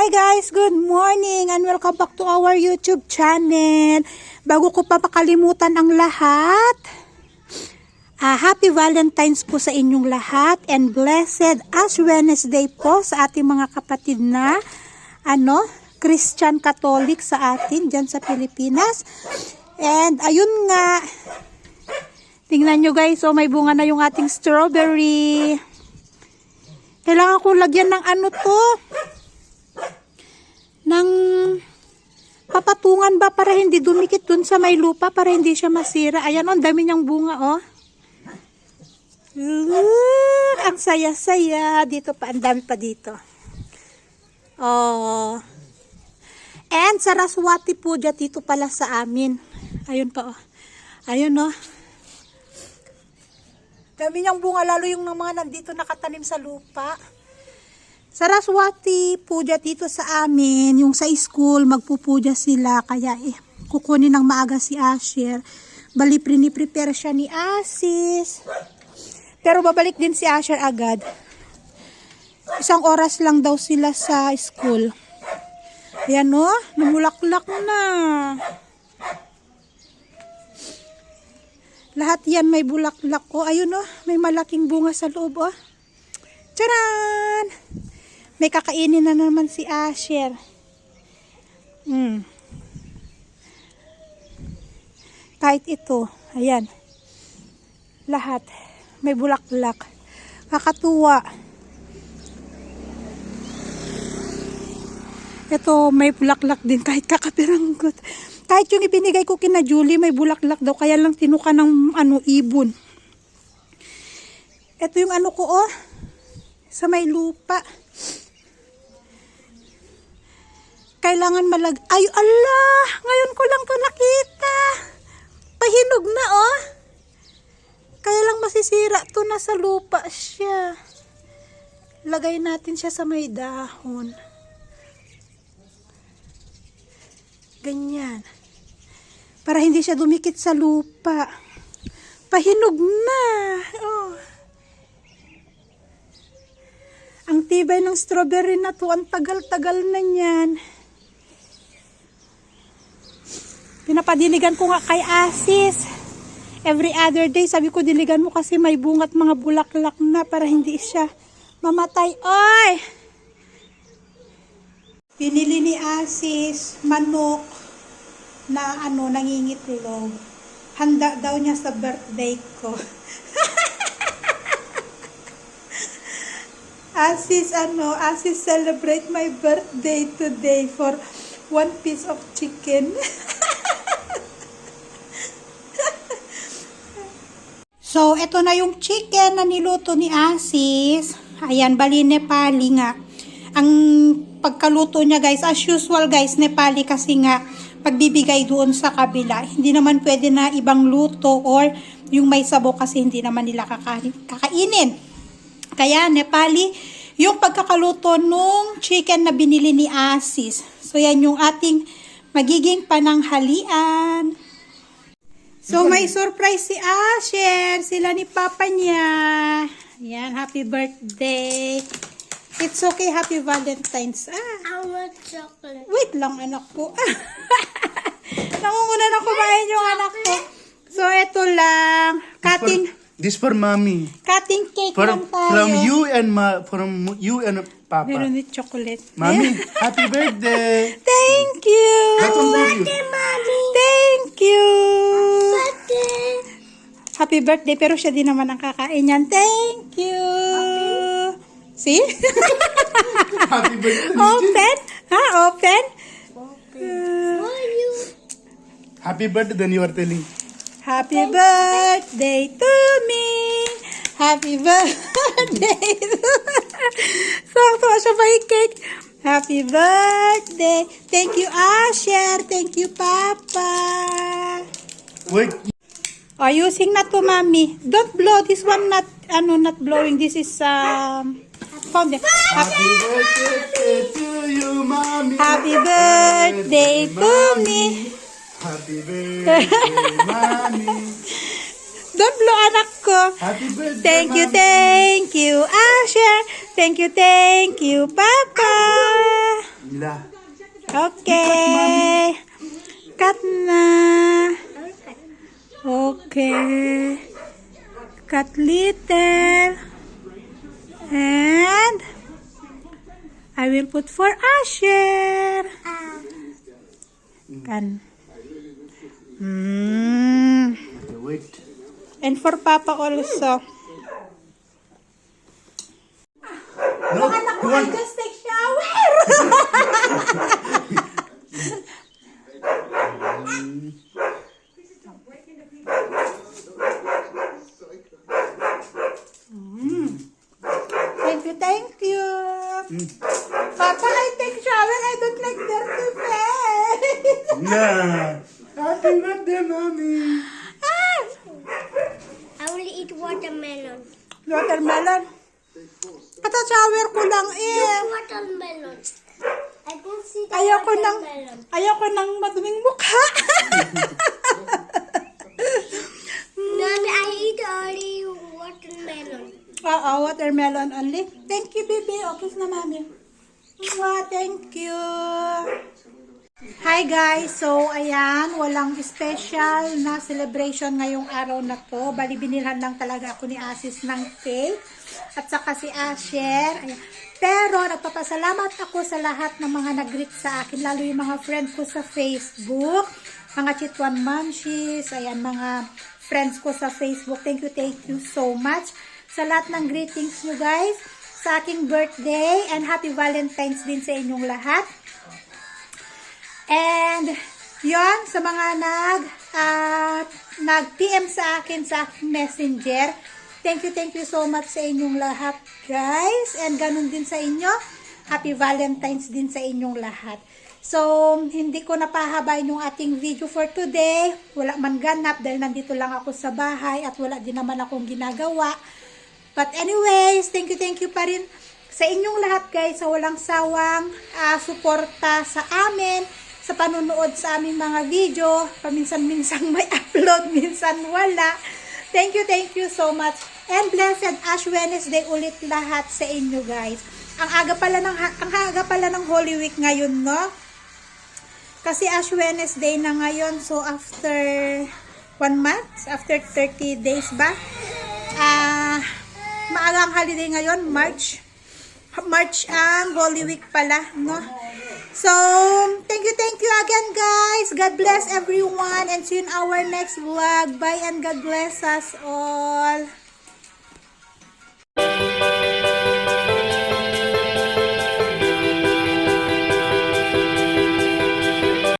Hi guys, good morning and welcome back to our YouTube channel. Bago ko pa makalimutan ang lahat, ah, happy Valentine's po sa inyong lahat and blessed Ash Wednesday po sa ating mga kapatid na ano, Christian Catholic sa atin dyan sa Pilipinas. And ayun nga, tingnan nyo guys, oh, may bunga na yung ating strawberry. Kailangan ko lagyan ng ano to, ng papatungan ba para hindi dumikit dun sa may lupa para hindi siya masira. Ayan, oh, ang dami niyang bunga, oh. Look, ang saya-saya. Dito pa, ang dami pa dito. Oh. And Saraswati po dyan dito pala sa amin. Ayun pa, oh. Ayun, oh. Dami niyang bunga, lalo yung ng mga nandito nakatanim sa lupa. Saraswati puja dito sa amin, yung sa school, magpupuja sila, kaya eh, kukunin ng maaga si Asher. Bali, prepare siya ni Asis. Pero babalik din si Asher agad. Isang oras lang daw sila sa school. Ayan o, namulaklak na. Lahat yan may bulaklak o. Ayun o, may malaking bunga sa loob o. Charan! May kakainin na naman si Asher. Mm. Kahit ito, ayan. Lahat may bulaklak. Kakatuwa. Ito, may bulaklak din kahit kakapiranggot. Kahit yung ibinigay ko kina Julie, may bulaklak daw. Kaya lang tinuka ng ano, ibon. Ito yung ano ko, oh. Sa may lupa. Kailangan malag... Ay, Allah! Ngayon ko lang to nakita. Pahinog na, oh. Kaya lang masisira to nasa lupa siya. Lagay natin siya sa may dahon. Ganyan. Para hindi siya dumikit sa lupa. Pahinog na. Oh. Ang tibay ng strawberry na to, ang tagal-tagal na niyan. Pinapadiligan ko nga kay Asis. Every other day, sabi ko diligan mo kasi may bungat mga bulaklak na para hindi siya mamatay. Oy! Pinili ni Asis manok na ano, nangingitlog. Handa daw niya sa birthday ko. Asis, ano, Asis celebrate my birthday today for one piece of chicken. so, ito na yung chicken na niluto ni Asis. Ayan, bali Nepali nga. Ang pagkaluto niya guys, as usual guys, Nepali kasi nga pagbibigay doon sa kabila. Hindi naman pwede na ibang luto or yung may sabo kasi hindi naman nila kakain, kakainin. Kaya Nepali, yung pagkakaluto nung chicken na binili ni Asis. So yan yung ating magiging pananghalian. So may surprise si Asher, sila ni Papa niya. Yan, happy birthday. It's okay, happy Valentine's. Ah, I want chocolate. wait lang anak ko. Nangunguna na kumain yung anak ko. So ito lang, cutting This for mommy. cutting cake lang From tayo. from you and ma from you and Papa. Meron ni chocolate. Mommy, happy birthday. Thank you. For you. Mommy. Thank you. Birthday. Happy birthday. Pero siya din naman ang kakain yan. Thank you. See? Happy birthday. Open. Ha? Open? For you. Happy birthday then you are telling. Happy birthday to me. Happy birthday to Sakto siya pa yung cake. Happy birthday. Thank you, Asher. Thank you, Papa. Wait. Oh, using na to, Mami. Don't blow. This one not, ano, not blowing. This is, um, found it. Happy, Happy birthday to you, mommy. happy birthday to me. Happy birthday, mommy. Don't blow, anak ko. Happy birthday, Thank you, mommy. thank you, Asher. Thank you, thank you, Papa. Mila. Okay. Cut na. Okay. Cut little. And I will put for Asher. Kan. Mm. Wait. And for Papa also. No, you want... just take shower. Mm. Thank you, thank you. Papa, I take shower. I don't like dirty face. Nah. Happy birthday, mommy. ah, I will eat watermelon. watermelon. Pata shower ko lang eh. Watermelon. I can see the Ayoko ng, watermelon. ayoko ng maduming mukha. Mommy, I eat only watermelon. Oo, watermelon only. Thank you, baby. Okay na, mami. Mwah, thank you. Hi guys, so ayan, walang special na celebration ngayong araw na to. Bali, binilhan lang talaga ako ni Asis ng cake. At saka si Asher. Ayan. Pero, nagpapasalamat ako sa lahat ng mga nag-greet sa akin, lalo yung mga friends ko sa Facebook, mga Chitwan Manchis, ayan, mga friends ko sa Facebook. Thank you, thank you so much sa lahat ng greetings nyo guys sa aking birthday and happy Valentine's din sa inyong lahat. And yon sa mga nag ah, nag-PM sa akin sa messenger. Thank you, thank you so much sa inyong lahat, guys. And ganun din sa inyo. Happy Valentine's din sa inyong lahat. So, hindi ko napahabain yung ating video for today. Wala man ganap dahil nandito lang ako sa bahay at wala din naman akong ginagawa. But anyways, thank you, thank you pa rin sa inyong lahat guys sa walang sawang ah, suporta sa amin sa panunood sa aming mga video. Paminsan-minsan may upload, minsan wala. Thank you, thank you so much. And blessed Ash Wednesday ulit lahat sa inyo guys. Ang aga pala ng ang aga pala ng Holy Week ngayon, no? Kasi Ash Wednesday na ngayon, so after one month, after 30 days ba? Ah, maagang holiday ngayon, March. March ang Holy Week pala, no? So, thank you, thank you again, guys. God bless everyone and see you in our next vlog. Bye and God bless us all.